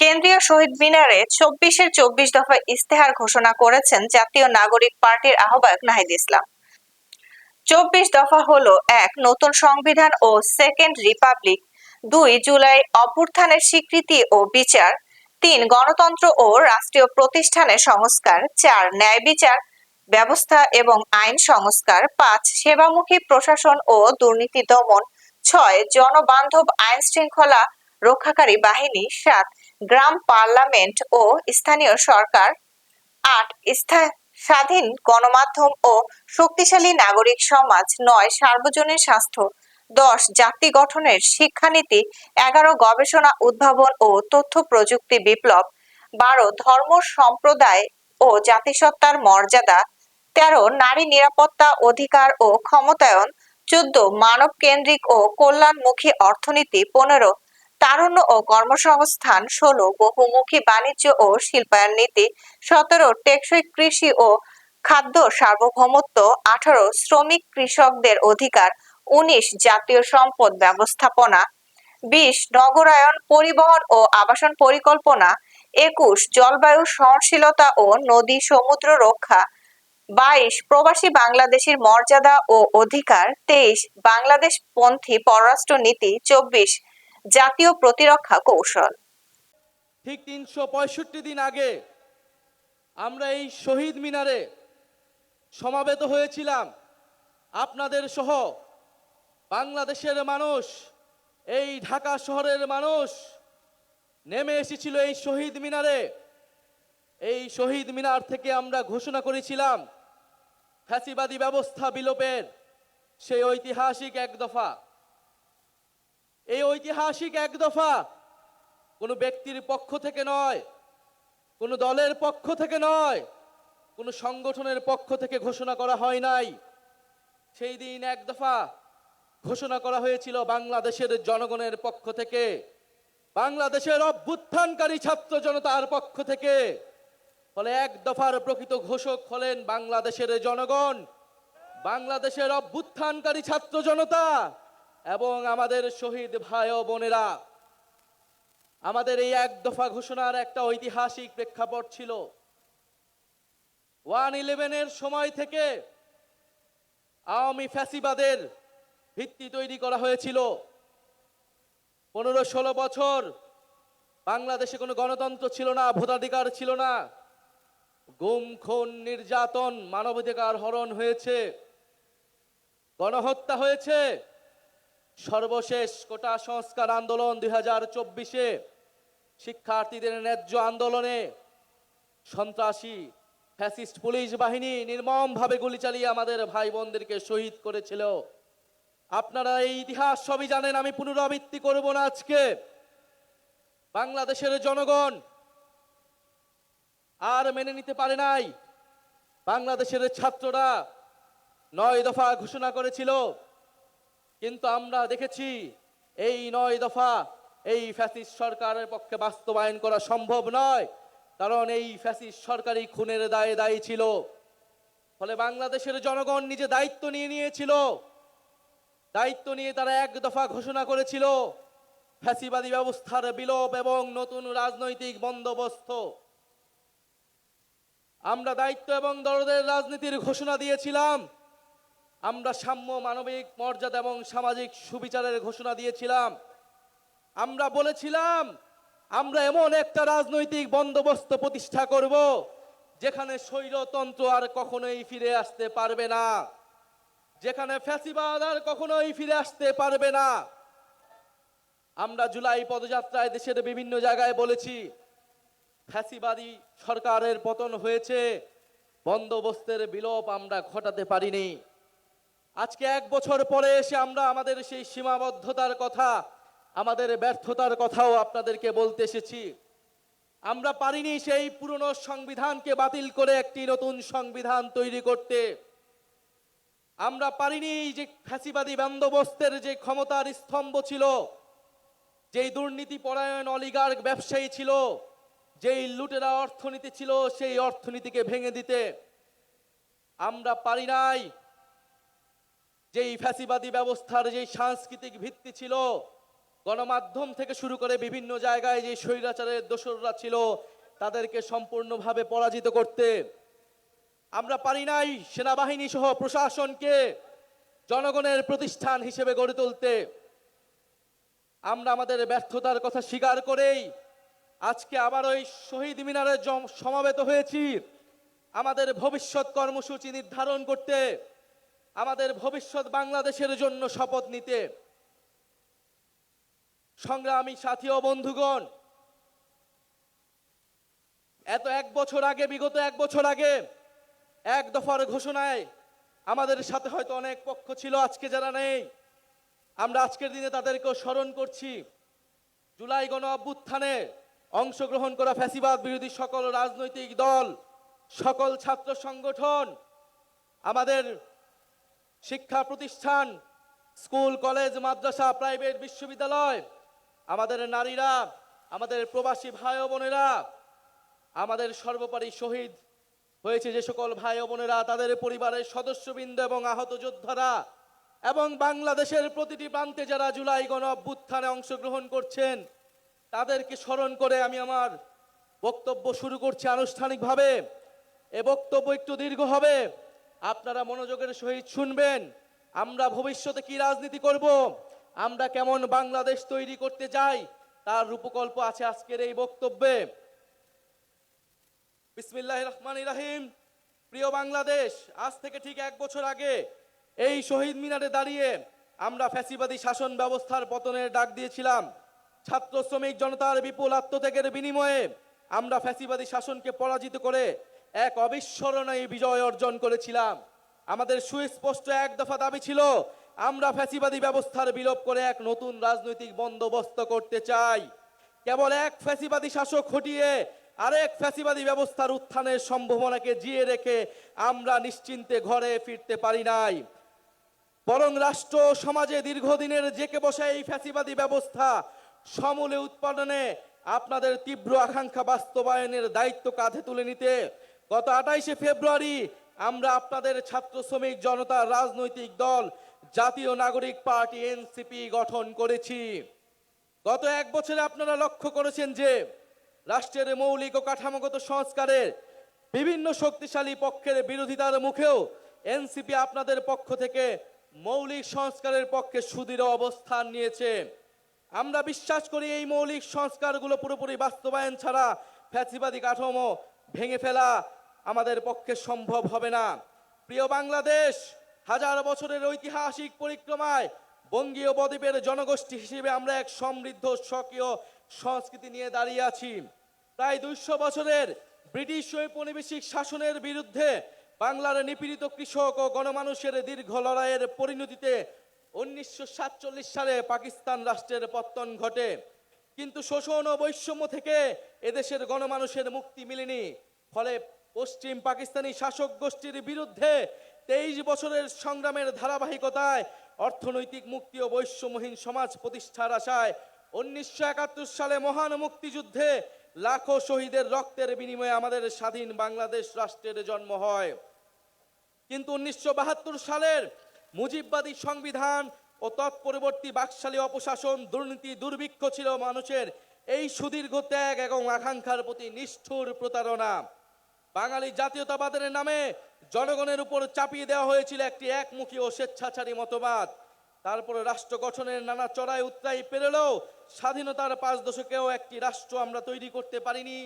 কেন্দ্রীয় শহীদ মিনারে চব্বিশের চব্বিশ দফা ইস্তেহার ঘোষণা করেছেন জাতীয় নাগরিক পার্টির আহ্বায়ক নাহিদ ইসলাম। চব্বিশ দফা হলো এক নতুন সংবিধান ও সেকেন্ড রিপাবলিক, দুই জুলাই অভ্যুত্থানের স্বীকৃতি ও বিচার, তিন গণতন্ত্র ও রাষ্ট্রীয় প্রতিষ্ঠানের সংস্কার, চার ন্যায় বিচার ব্যবস্থা এবং আইন সংস্কার, পাঁচ সেবামুখী প্রশাসন ও দুর্নীতি দমন, ছয় জনবান্ধব আইন শৃঙ্খলা রক্ষাকারী বাহিনী, সাত গ্রাম পার্লামেন্ট ও স্থানীয় সরকার। আট স্বাধীন গণমাধ্যম ও শক্তিশালী নাগরিক সমাজ। নয়, সার্বজনীন স্বাস্থ্য। দশ, জাতি গঠনের শিক্ষানীতি। এগারো, গবেষণা, উদ্ভাবন ও তথ্য প্রযুক্তি বিপ্লব। বারো, ধর্ম সম্প্রদায় ও জাতিসত্তার মর্যাদা। তেরো, নারী নিরাপত্তা অধিকার ও ক্ষমতায়ন। চোদ্দ মানব কেন্দ্রিক ও কল্যাণমুখী অর্থনীতি। পনেরো তারুণ্য ও কর্মসংস্থান ষোলো, বহুমুখী বাণিজ্য ও শিল্পায়ন নীতি সতেরো, টেকসই কৃষি ও খাদ্য সার্বভৌমত্ব আঠারো, শ্রমিক কৃষকদের অধিকার উনিশ, জাতীয় সম্পদ ব্যবস্থাপনা বিশ, নগরায়ন পরিবহন ও আবাসন পরিকল্পনা একুশ, জলবায়ু সহনশীলতা ও নদী সমুদ্র রক্ষা বাইশ, প্রবাসী বাংলাদেশের মর্যাদা ও অধিকার তেইশ বাংলাদেশ পন্থী পররাষ্ট্র নীতি চব্বিশ জাতীয় প্রতিরক্ষা কৌশল। ঠিক তিনশো পঁয়ষট্টি দিন আগে আমরা এই শহীদ মিনারে সমাবেত হয়েছিলাম। আপনাদের সহ বাংলাদেশের মানুষ, এই ঢাকা শহরের মানুষ নেমে এসেছিল এই শহীদ মিনারে। এই শহীদ মিনার থেকে আমরা ঘোষণা করেছিলাম, ফ্যাসিবাদী ব্যবস্থা বিলোপের সেই ঐতিহাসিক এক দফা। এই ঐতিহাসিক এক দফা কোনো ব্যক্তির পক্ষ থেকে নয়, কোনো দলের পক্ষ থেকে নয়, কোনো সংগঠনের পক্ষ থেকে ঘোষণা করা হয় নাই। সেই দিন এক দফা ঘোষণা করা হয়েছিল বাংলাদেশের জনগণের পক্ষ থেকে, বাংলাদেশের অভ্যুত্থানকারী ছাত্র জনতার পক্ষ থেকে। ফলে এক দফার প্রকৃত ঘোষক হলেন বাংলাদেশের জনগণ, বাংলাদেশের অভ্যুত্থানকারী ছাত্র জনতা। এবং আমাদের শহীদ ভাই ও বোনেরা, আমাদের এই এক দফা ঘোষণার একটা ঐতিহাসিক প্রেক্ষাপট ছিল। ওয়ান ইলেভেনের সময় থেকে আওয়ামী ফ্যাসিবাদের ভিত্তি তৈরি করা হয়েছিল। পনেরো ষোলো বছর বাংলাদেশে কোনো গণতন্ত্র ছিল না, ভোটাধিকার ছিল না। গুম, খুন, নির্যাতন, মানবাধিকার হরণ হয়েছে, গণহত্যা হয়েছে। সর্বশেষ কোটা সংস্কার আন্দোলন দুই হাজার চব্বিশে শিক্ষার্থীদের ন্যায্য আন্দোলনে সন্ত্রাসী, ফ্যাসিস্ট পুলিশ বাহিনী নির্মমভাবে গুলি চালিয়ে আমাদের ভাই বোনদেরকে শহীদ করেছিল। আপনারা এই ইতিহাস সবই জানেন, আমি পুনরাবৃত্তি করব না আজকে। বাংলাদেশের জনগণ আর মেনে নিতে পারে নাই। বাংলাদেশের ছাত্ররা নয় দফা ঘোষণা করেছিল কিন্তু আমরা দেখেছি এই নয় দফা এই ফ্যাসিস্ট সরকারের পক্ষে বাস্তবায়ন করা সম্ভব নয়। কারণ এই ফ্যাসিস্ট সরকারি খুনের দায়ে দায়ী ছিল। ফলে বাংলাদেশের জনগণ নিজে দায়িত্ব নিয়ে নিয়েছিল। দায়িত্ব নিয়ে তারা এক দফা ঘোষণা করেছিল, ফ্যাসিবাদী ব্যবস্থার বিলোপ এবং নতুন রাজনৈতিক বন্দোবস্ত। আমরা দায়িত্ব এবং দরদের রাজনীতির ঘোষণা দিয়েছিলাম। আমরা সাম্য মানবিক মর্যাদা এবং সামাজিক সুবিচারের ঘোষণা দিয়েছিলাম। আমরা বলেছিলাম, আমরা এমন একটা রাজনৈতিক বন্দোবস্ত প্রতিষ্ঠা করব, যেখানে স্বৈরতন্ত্র আর কখনোই ফিরে আসতে পারবে না, যেখানে ফ্যাসিবাদ আর কখনোই ফিরে আসতে পারবে না। আমরা জুলাই পদযাত্রায় দেশের বিভিন্ন জায়গায় বলেছি, ফ্যাসিবাদী সরকারের পতন হয়েছে, বন্দোবস্তের বিলোপ আমরা ঘটাতে পারিনি। আজকে এক বছর পরে এসে আমরা আমাদের সেই সীমাবদ্ধতার কথা, আমাদের ব্যর্থতার কথাও আপনাদেরকে বলতে এসেছি। আমরা পারিনি সেই পুরনো সংবিধানকে বাতিল করে একটি নতুন সংবিধান তৈরি করতে। আমরা পারিনি যে ফ্যাসিবাদী বন্দোবস্তের যে ক্ষমতার স্তম্ভ ছিল, যেই দুর্নীতি পরায়ণ অলিগার্ক ব্যবসায়ী ছিল, যেই লুটেরা অর্থনীতি ছিল, সেই অর্থনীতিকে ভেঙে দিতে। আমরা পারি নাই যেই ফ্যাসিবাদী ব্যবস্থার যেই সাংস্কৃতিক ভিত্তি ছিল, গণমাধ্যম থেকে শুরু করে বিভিন্ন জায়গায় যে স্বৈরাচারের দোসররা ছিল, তাদেরকে সম্পূর্ণভাবে পরাজিত করতে। আমরা পারি নাই সেনাবাহিনী সহ প্রশাসনকে জনগণের প্রতিষ্ঠান হিসেবে গড়ে তুলতে। আমরা আমাদের ব্যর্থতার কথা স্বীকার করেই আজকে আবার ওই শহীদ মিনারে সমাবেত হয়েছি। আমাদের ভবিষ্যৎ কর্মসূচি নির্ধারণ করতে আমাদের ভবিষ্যৎ বাংলাদেশের জন্য শপথ নিতে। সংগ্রামী সাথী ও বন্ধুগণ, এত এক বছর আগে, বিগত এক বছর আগে, এক দফার ঘোষণায় আমাদের সাথে হয়তো অনেক পক্ষ ছিল, আজকে যারা নেই, আমরা আজকের দিনে তাদেরকেও স্মরণ করছি। জুলাই গণ অভ্যুত্থানে অংশগ্রহণ করা ফ্যাসিবাদ বিরোধী সকল রাজনৈতিক দল, সকল ছাত্র সংগঠন, আমাদের শিক্ষা প্রতিষ্ঠান, স্কুল, কলেজ, মাদ্রাসা, প্রাইভেট বিশ্ববিদ্যালয়, আমাদের নারীরা, আমাদের প্রবাসী ভাই বোনেরা, আমাদের সর্বোপরি শহীদ হয়েছে যে সকল ভাই বোনেরা, তাদের পরিবারের সদস্যবৃন্দ এবং আহত যোদ্ধারা এবং বাংলাদেশের প্রতিটি প্রান্তে যারা জুলাই গণ অভ্যুত্থানে অংশগ্রহণ করছেন, তাদেরকে স্মরণ করে আমি আমার বক্তব্য শুরু করছি আনুষ্ঠানিকভাবে। এ বক্তব্য একটু দীর্ঘ হবে। আপনারা মনোযোগের সহিত শুনবেন, আমরা ভবিষ্যতে কি রাজনীতি করব, আমরা কেমন বাংলাদেশ তৈরি করতে চাই তার রূপকল্প আছে আজকের এই বক্তব্যে। বিসমিল্লাহ রহমান রাহিম। প্রিয় বাংলাদেশ, আজ থেকে ঠিক এক বছর আগে এই শহীদ মিনারে দাঁড়িয়ে আমরা ফ্যাসিবাদী শাসন ব্যবস্থার পতনের ডাক দিয়েছিলাম। ছাত্র শ্রমিক জনতার বিপুল আত্মত্যাগের বিনিময়ে আমরা ফ্যাসিবাদী শাসনকে পরাজিত করে এক অবিস্মরণীয় বিজয় অর্জন করেছিলাম। আমাদের সুস্পষ্ট এক দফা দাবি ছিল, আমরা ফ্যাসিবাদী ব্যবস্থার বিলোপ করে এক নতুন রাজনৈতিক বন্দোবস্ত করতে চাই। কেবল এক ফ্যাসিবাদী শাসক হটিয়ে আরেক ফ্যাসিবাদী ব্যবস্থার উত্থানের সম্ভাবনাকে জিয়ে রেখে আমরা নিশ্চিন্তে ঘরে ফিরতে পারি নাই। বরং রাষ্ট্র সমাজে দীর্ঘদিনের জেকে বসে এই ফ্যাসিবাদী ব্যবস্থা সমূলে উৎপাদনে আপনাদের তীব্র আকাঙ্ক্ষা বাস্তবায়নের দায়িত্ব কাঁধে তুলে নিতে গত আঠাইশে ফেব্রুয়ারি আমরা আপনাদের ছাত্র শ্রমিক জনতার রাজনৈতিক দল জাতীয় নাগরিক পার্টি এনসিপি গঠন করেছি। গত এক বছরে আপনারা লক্ষ্য করেছেন যে রাষ্ট্রের মৌলিক ও কাঠামোগত সংস্কারের বিভিন্ন শক্তিশালী পক্ষের বিরোধিতার মুখেও এনসিপি আপনাদের পক্ষ থেকে মৌলিক সংস্কারের পক্ষে সুদৃঢ় অবস্থান নিয়েছে। আমরা বিশ্বাস করি এই মৌলিক সংস্কারগুলো পুরোপুরি বাস্তবায়ন ছাড়া ফ্যাসিবাদী কাঠামো ভেঙে ফেলা আমাদের পক্ষে সম্ভব হবে না। প্রিয় বাংলাদেশ, হাজার বছরের ঐতিহাসিক পরিক্রমায় বঙ্গীয় বদ্বীপের জনগোষ্ঠী হিসেবে আমরা এক সমৃদ্ধ, স্বকীয় সংস্কৃতি নিয়ে দাঁড়িয়ে আছি। প্রায় দুইশো বছরের ব্রিটিশ ঔপনিবেশিক শাসনের বিরুদ্ধে বাংলার নিপীড়িত কৃষক ও গণমানুষের দীর্ঘ লড়াইয়ের পরিণতিতে উনিশশো সাতচল্লিশ সালে পাকিস্তান রাষ্ট্রের পত্তন ঘটে। কিন্তু শোষণ ও বৈষম্য থেকে এদেশের গণমানুষের মুক্তি মিলেনি। ফলে পশ্চিম পাকিস্তানি শাসক গোষ্ঠীর বিরুদ্ধে তেইশ বছরের সংগ্রামের ধারাবাহিকতায় অর্থনৈতিক মুক্তি ও বৈষম্যহীন সমাজ প্রতিষ্ঠার আশায় উনিশশো একাত্তর সালে মহান মুক্তিযুদ্ধে লাখো শহীদের রক্তের বিনিময়ে আমাদের স্বাধীন বাংলাদেশ রাষ্ট্রের জন্ম হয়। কিন্তু উনিশশো বাহাত্তর সালের মুজিববাদী সংবিধান ও তৎপরবর্তী বাকশালী অপশাসন দুর্নীতি দুর্ভিক্ষ ছিল মানুষের এই সুদীর্ঘ ত্যাগ এবং আকাঙ্ক্ষার প্রতি নিষ্ঠুর প্রতারণা। বাঙালি জাতীয়তাবাদের নামে জনগণের উপর চাপিয়ে দেওয়া হয়েছিল একটি একমুখী ও স্বেচ্ছাচারী মতবাদ। তারপরে রাষ্ট্র গঠনের নানা চড়াই উত্তরাই পেরেলেও স্বাধীনতার পাঁচ দশকেও একটি রাষ্ট্র আমরা তৈরি করতে পারিনি,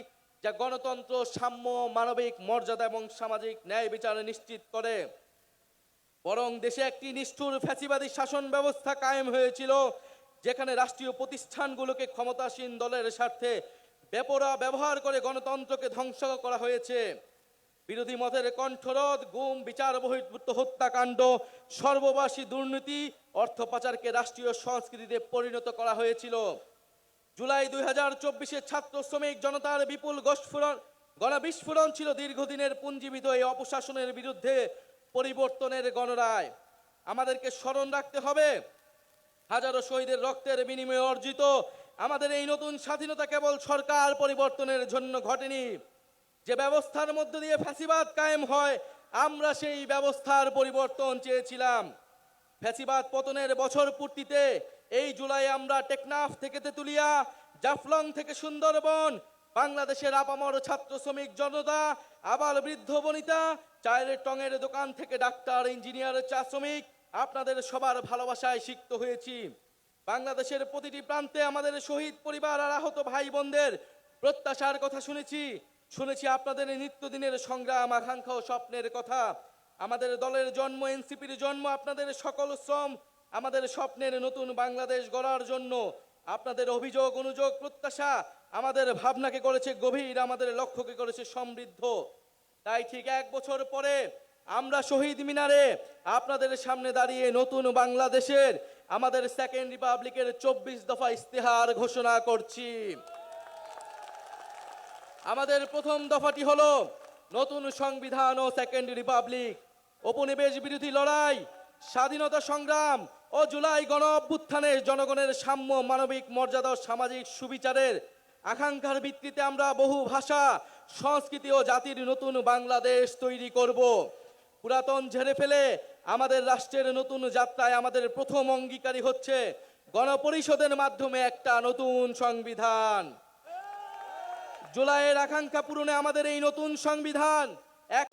যা গণতন্ত্র, সাম্য, মানবিক মর্যাদা এবং সামাজিক ন্যায় বিচার নিশ্চিত করে। বরং দেশে একটি নিষ্ঠুর ফ্যাসিবাদী শাসন ব্যবস্থা কায়েম হয়েছিল, যেখানে রাষ্ট্রীয় প্রতিষ্ঠানগুলোকে ক্ষমতাসীন দলের স্বার্থে বেপরা ব্যবহার করে গণতন্ত্রকে ধ্বংস করা হয়েছে। বিরোধী মতের কণ্ঠরোধ, গুম, বিচার, বহির্ভূত হত্যাকাণ্ড, সর্ববাসী দুর্নীতি, অর্থ পাচারকে রাষ্ট্রীয় সংস্কৃতিতে পরিণত করা হয়েছিল। জুলাই দুই হাজার চব্বিশে ছাত্র শ্রমিক জনতার বিপুল গোষ্ফোরণ গণবিস্ফোরণ ছিল দীর্ঘদিনের পুঞ্জীবিত এই অপশাসনের বিরুদ্ধে পরিবর্তনের গণরায়। আমাদেরকে স্মরণ রাখতে হবে হাজারো শহীদের রক্তের বিনিময়ে অর্জিত আমাদের এই নতুন স্বাধীনতা কেবল সরকার পরিবর্তনের জন্য ঘটেনি। যে ব্যবস্থার মধ্য দিয়ে ফ্যাসিবাদ কায়েম হয়, আমরা সেই ব্যবস্থার পরিবর্তন চেয়েছিলাম। ফ্যাসিবাদ পতনের বছর পূর্তিতে এই জুলাই আমরা টেকনাফ থেকে তেতুলিয়া, জাফলং থেকে সুন্দরবন, বাংলাদেশের আপামর ছাত্র শ্রমিক জনতা, আবার বৃদ্ধ বনিতা, চায়ের টঙের দোকান থেকে ডাক্তার, ইঞ্জিনিয়ার, চা শ্রমিক আপনাদের সবার ভালোবাসায় সিক্ত হয়েছি। বাংলাদেশের প্রতিটি প্রান্তে আমাদের শহীদ পরিবার আর আহত ভাই বোনদের প্রত্যাশার কথা শুনেছি। শুনেছি আপনাদের নিত্যদিনের সংগ্রাম, আকাঙ্ক্ষা ও স্বপ্নের কথা। আমাদের দলের জন্ম, এনসিপির জন্ম, আপনাদের সকল শ্রম, আমাদের স্বপ্নের নতুন বাংলাদেশ গড়ার জন্য আপনাদের অভিযোগ, অনুযোগ, প্রত্যাশা আমাদের ভাবনাকে করেছে গভীর, আমাদের লক্ষ্যকে করেছে সমৃদ্ধ। তাই ঠিক এক বছর পরে আমরা শহীদ মিনারে আপনাদের সামনে দাঁড়িয়ে নতুন বাংলাদেশের, আমাদের সেকেন্ড রিপাবলিকের চব্বিশ দফা ইস্তেহার ঘোষণা করছি। আমাদের প্রথম দফাটি হলো নতুন সংবিধান ও সেকেন্ড রিপাবলিক উপনিবেশ বিরোধী লড়াই, স্বাধীনতা সংগ্রাম ও জুলাই গণ অভ্যুত্থানে জনগণের সাম্য মানবিক মর্যাদা ও সামাজিক সুবিচারের আকাঙ্ক্ষার ভিত্তিতে আমরা বহু ভাষা, সংস্কৃতি ও জাতির নতুন বাংলাদেশ তৈরি করব। পুরাতন ঝেড়ে ফেলে আমাদের রাষ্ট্রের নতুন যাত্রায় আমাদের প্রথম অঙ্গীকারী হচ্ছে গণপরিষদের মাধ্যমে একটা নতুন সংবিধান। জুলাইয়ের আকাঙ্ক্ষা পূরণে আমাদের এই নতুন সংবিধান এক